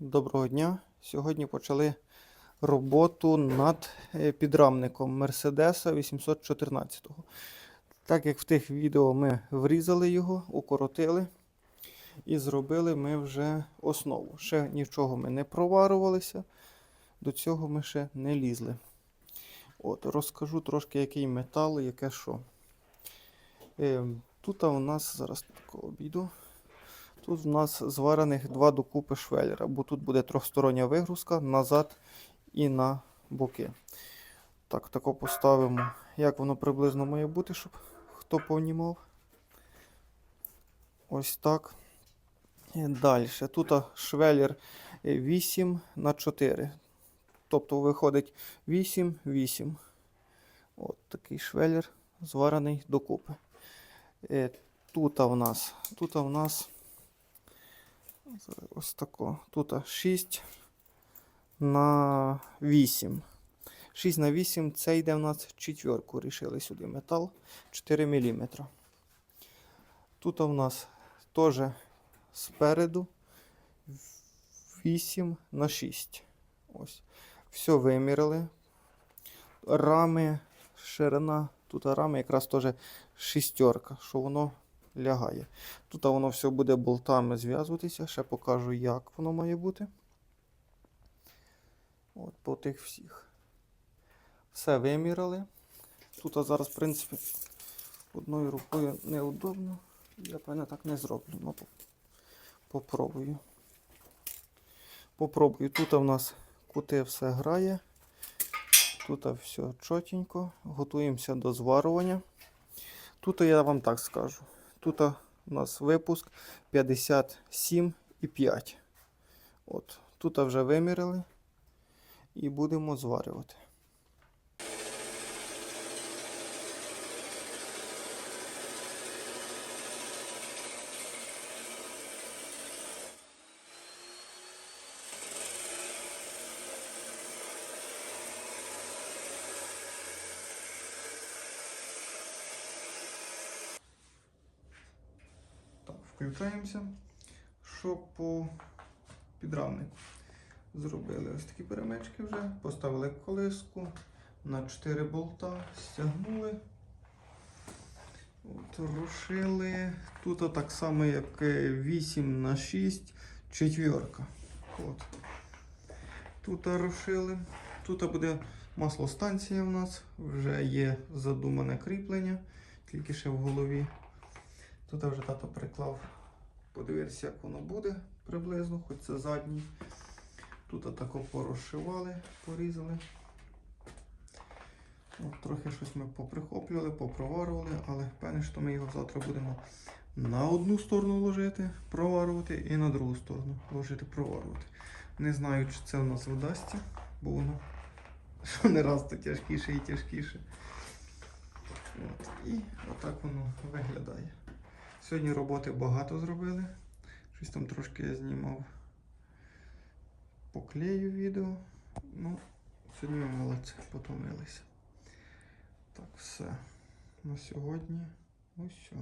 Доброго дня. Сьогодні почали роботу над е, підрамником Мерседеса 814. Так як в тих відео ми врізали його, укоротили і зробили ми вже основу. Ще нічого ми не проварувалися, до цього ми ще не лізли. От, розкажу трошки, який метал, яке що. Е, тут у нас зараз тако обійду. Тут у нас зварених два докупи швеллера, бо тут буде трьохстороння вигрузка назад і на боки. Так, тако поставимо, як воно приблизно має бути, щоб хто понімав. Ось так. Далі. Тут швеллер 8 на 4. Тобто виходить 8, 8. От такий швеллер зварений докупи. Е, Тут у нас, тут у нас ось тако. Тут 6 на 8. 6 на 8 це йде в нас четверку. Рішили сюди метал 4 мм. Тут у нас теж спереду 8 на 6. Ось. Все виміряли. Рами, ширина, тут рами якраз теж шістерка, що воно лягає. Тут воно все буде болтами зв'язуватися, ще покажу, як воно має бути. От по тих всіх. Все виміряли. Тут зараз, в принципі, одною рукою неудобно. Я певне так не зроблю. Ну, попробую. Попробую. Тут у нас кути все грає. Тут все чотенько. Готуємося до зварування. Тут я вам так скажу. Тут у нас випуск 57,5. От. Тут вже вимірили і будемо зварювати. Включаємося. Що по підрамнику? Зробили ось такі перемички вже, поставили колиску на 4 болта, стягнули. От, рушили. Тут так само, як е, 8 на 6, четверка. От. Тут рушили. Тут буде маслостанція у нас, вже є задумане кріплення, тільки ще в голові. Тут вже тато приклав, подивитися, як воно буде приблизно, хоч це задній. Тут отако порозшивали, порізали. От, трохи щось ми поприхоплювали, попроварували, але впевнений, що ми його завтра будемо на одну сторону ложити, проварувати і на другу сторону ложити, проварувати. Не знаю, чи це у нас вдасться, бо воно що не раз то тяжкіше і тяжкіше. От. І отак воно виглядає. Сьогодні роботи багато зробили. Щось там трошки я знімав по клею відео. Ну, сьогодні ми молодці, потомилися. Так, все. На сьогодні ось все.